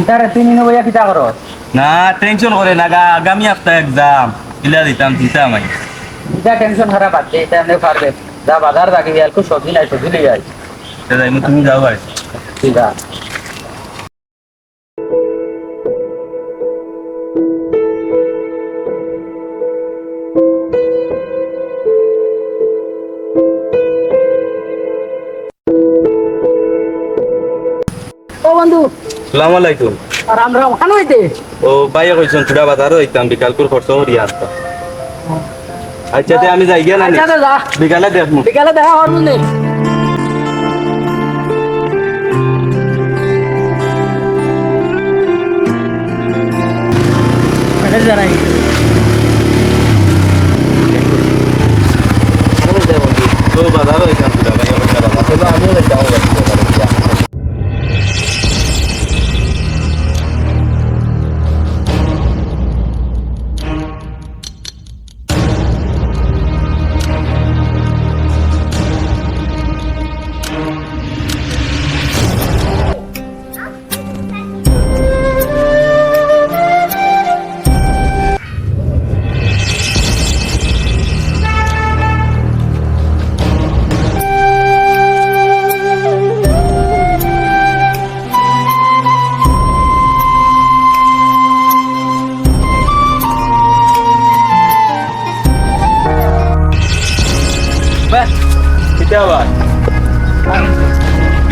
ইতারে তিনি নবইয়া কিতা করো না টেনশন করে না গা আগামী সপ্তাহে এক্সাম ইলা দিতাম দিতাম আমি। ইতা টেনশন খারাপ আছে এটা এমনি পারবে। যা বাজার বাকি গেল খুব সবজি নাই সবজি লিয়ে আই যাই তুমি যাও ভাই। ঠিক আছে ও বন্ধু সালাম আলাইকুম। রাম রাম খানো হইতে? ও ভাইয়া কইছেন চুড়া বাজার হইতাম বিকাল করে খরচ করিয়া আসতাম আচ্ছা তে আমি যাই গিয়া না আচ্ছা বিকালে দেখমু বিকালে দেখা হওয়ার জানাই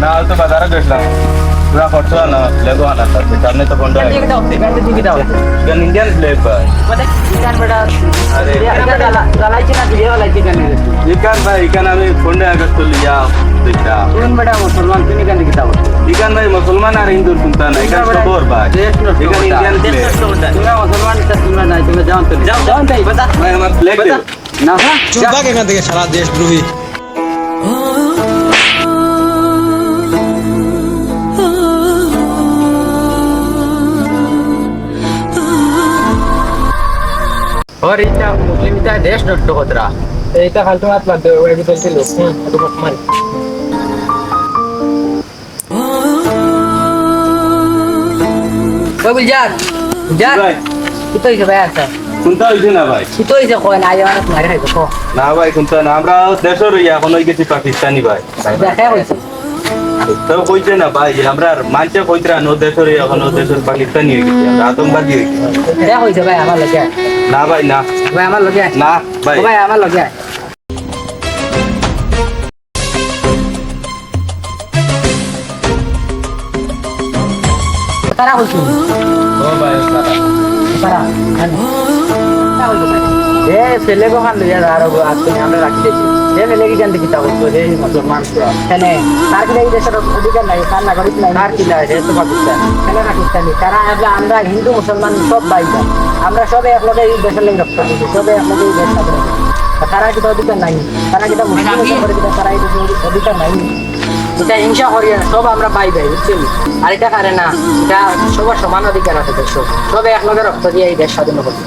না তো বাজারে গেছিলাম। পুরা খরচ না লেগো আনা তার কারণে তো ফোনটা গান ইন্ডিয়ান ফ্লেগ ভাই আরে ইকান ভাই ইকান আমি ফোনটা আগে তো লিয়া দেখটা মুসলমান তুমি কেন কিতা ইকান ভাই মুসলমান আর হিন্দু শুনতা না ইকান খবর ভাই। ইকান ইন্ডিয়ান ফ্লেগ তুমি মুসলমান তোমরা তুমি যাও তো যাও। যাও তাই বাতা ভাই আমার ফ্লেগ না হ্যাঁ চুপ থাক এখান থেকে সারা দেশদ্রোহী। और इतना मुस्लिम इतना देश नष्ट होत रहा এইটা ফালতু মাত বাদ দে ওই ভিতর ছিল একটু কম মারি ওই বুঝার বুঝার ভাই কি তো হিসেবে আছে শুনতা হইছে না ভাই কি তো হিসেবে কয় না আইয়া অনেক মারি খাইবো কো না ভাই শুনতা না আমরা দেশের ইয়া এখন হয়ে গেছি পাকিস্তানি ভাই দেখা হইছে তো কইছে না ভাই আমরা মানছে কইতরা নো দেশের এখন ও দেশের পাকিস্তানি হয়ে গেছি আমরা আতঙ্কবাদী হয়ে গেছি দেখা হইছে ভাই আমার লগে না ভাই না। ভাই আমার লগে না ভাই। ভাই আমার লগে তারা হইছে ও ভাই তারা। এ ছেলে কখন লইয়া আর আজকে আমরা রাখি দিয়েছি এ মেলে কি জানতে কিতা বলতো রে মুসলমান এখানে তার কি এই দেশের অধিকার নাই তার নাগরিক নাই। তার কি নাই? সে তো পাকিস্তান। এখানে পাকিস্তানি। তারা আমরা আমরা হিন্দু মুসলমান সব ভাইটা আমরা সবে একলগে এই দেশের লেগে রক্ত সবে একলগে এই দেশ তারা কিন্তু অধিকার নাই? তারা কিন্তু মুসলিম করে কিন্তু তারা এই অধিকার নাই? এটা হিংসা করি না, সব আমরা পাই ভাই বুঝছেন আর এটা কারে না? এটা সবার সমান অধিকার আছে দেশ সবে একলগে রক্ত দিয়ে এই দেশ স্বাধীন করছে।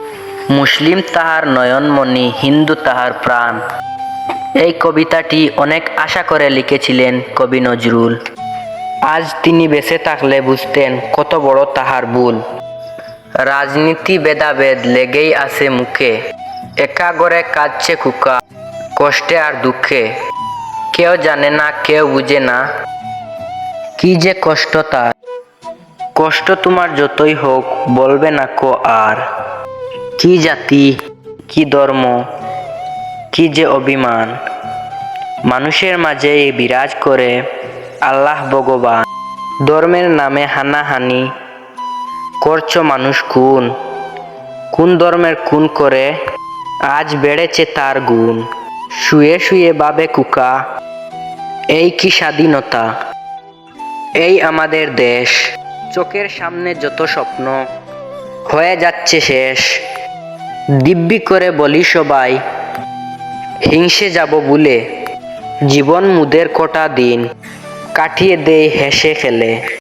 মুসলিম তাহার নয়নমণি, হিন্দু তাহার প্রাণ। এই কবিতাটি অনেক আশা করে লিখেছিলেন কবি নজরুল। আজ তিনি বেঁচে থাকলে বুঝতেন কত বড় তাহার ভুল। রাজনীতি ভেদাভেদ লেগেই আছে মুখে। একা গড়ে কাঁদছে কুকা কষ্টে আর দুঃখে। কেউ জানে না, কেউ বুঝে না, কি যে কষ্ট তার। কষ্ট তোমার যতই হোক, বলবে না কো আর। কি জাতি, কি ধর্ম, কি যে অভিমান। মানুষের মাঝে বিরাজ করে আল্লাহ ভগবান। ধর্মের নামে হানাহানি করছ মানুষ কোন কোন ধর্মের কোন করে, আজ বেড়েছে তার গুণ। শুয়ে শুয়ে বাবে কুকা, এই কি স্বাধীনতা? এই আমাদের দেশ, চোখের সামনে যত স্বপ্ন, হয়ে যাচ্ছে শেষ। দিব্যি করে বলি সবাই, হিংসে যাব বলে, জীবন মুদের কটা দিন, কাটিয়ে দেই হেসে খেলে।